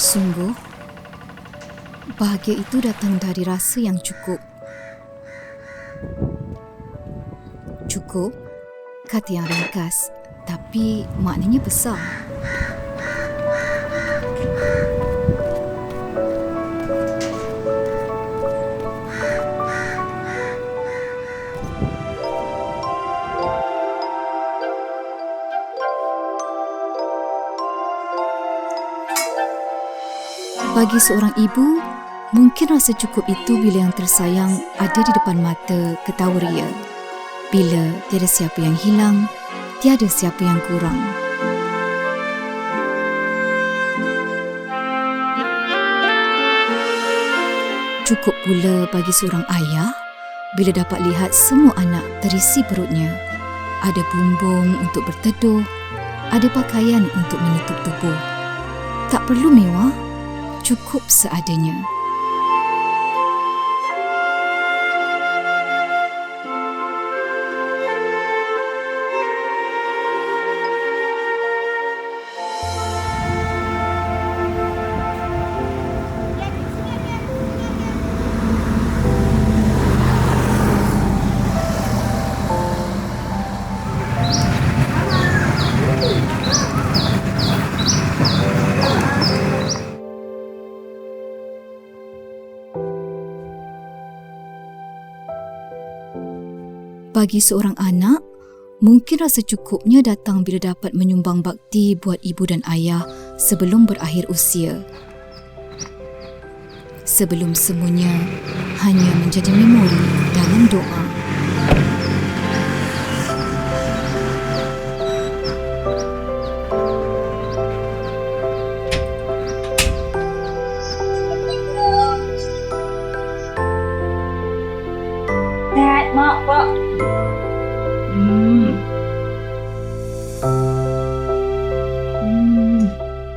Sungguh, bahagia itu datang dari rasa yang cukup. Cukup, kata yang ringkas, tapi maknanya besar. Bagi seorang ibu, mungkin rasa cukup itu bila yang tersayang ada di depan mata ketawa ria. Bila tiada siapa yang hilang, tiada siapa yang kurang. Cukup pula bagi seorang ayah bila dapat lihat semua anak terisi perutnya. Ada bumbung untuk berteduh, ada pakaian untuk menutup tubuh. Tak perlu mewah, cukup seadanya. Bagi seorang anak, mungkin rasa cukupnya datang bila dapat menyumbang bakti buat ibu dan ayah sebelum berakhir usia. Sebelum semuanya hanya menjadi memori dalam doa.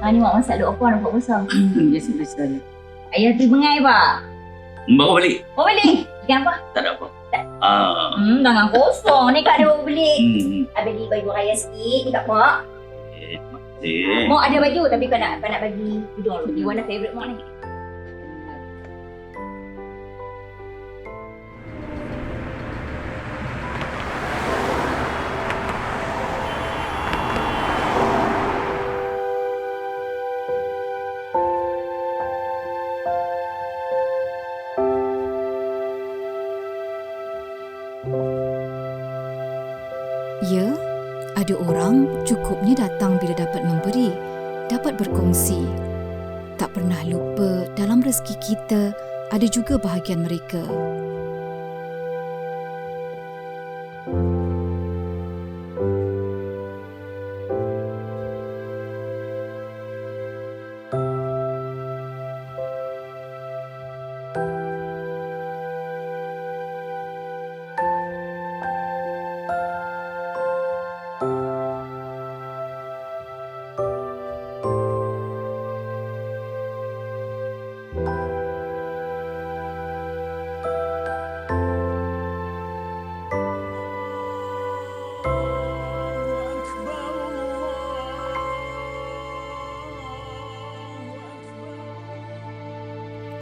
Ha, ni Mak masak duk apa nampak besar. Hmm, biasa-biasa je. Ayah tu bengai, Pak. Bawa balik. Bawa balik. Ikan apa? Tak ada apa. Ah. Hmm, tangan kosong. Ni kat ada bawa balik. Hmm. I beli baju raya sikit ni kat Mak. Eh, makasih. Mak ada baju tapi kau nak, kau nak bagi hidung dulu. Ni warna favourite Mak ni. Ya, ada orang cukupnya datang bila dapat memberi, dapat berkongsi. Tak pernah lupa dalam rezeki kita ada juga bahagian mereka.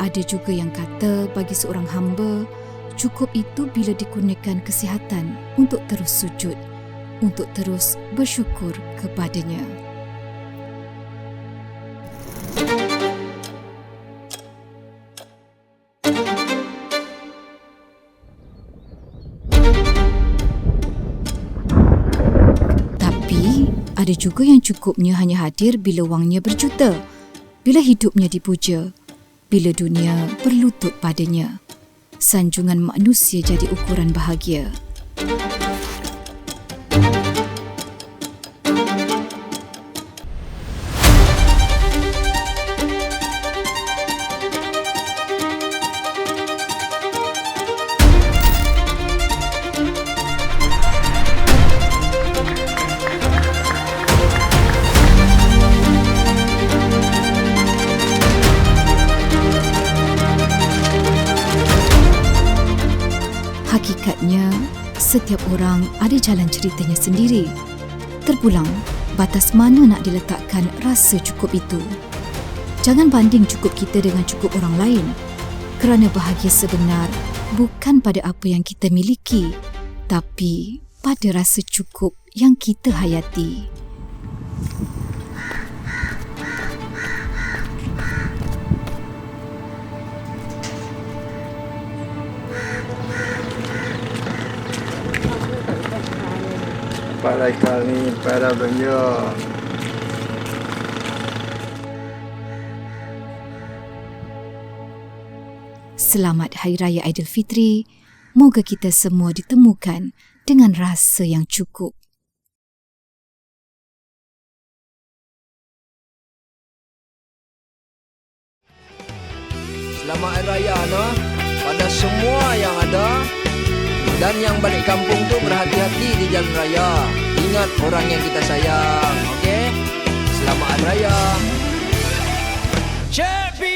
Ada juga yang kata bagi seorang hamba, cukup itu bila dikurniakan kesihatan untuk terus sujud, untuk terus bersyukur kepadanya. Ada juga yang cukupnya hanya hadir bila wangnya berjuta, bila hidupnya dipuja, bila dunia berlutut padanya. Sanjungan manusia jadi ukuran bahagia. Hakikatnya, setiap orang ada jalan ceritanya sendiri. Terpulang, batas mana nak diletakkan rasa cukup itu. Jangan banding cukup kita dengan cukup orang lain. Kerana bahagia sebenar bukan pada apa yang kita miliki, tapi pada rasa cukup yang kita hayati. Para kami, para beliau. Selamat Hari Raya Aidilfitri. Moga kita semua ditemukan dengan rasa yang cukup. Selamat Hari Raya no pada semua yang ada dan yang balik kampung tu berhati-hati di jalan raya. Ingat orang yang kita sayang. Okey? Selamat Raya. Champion!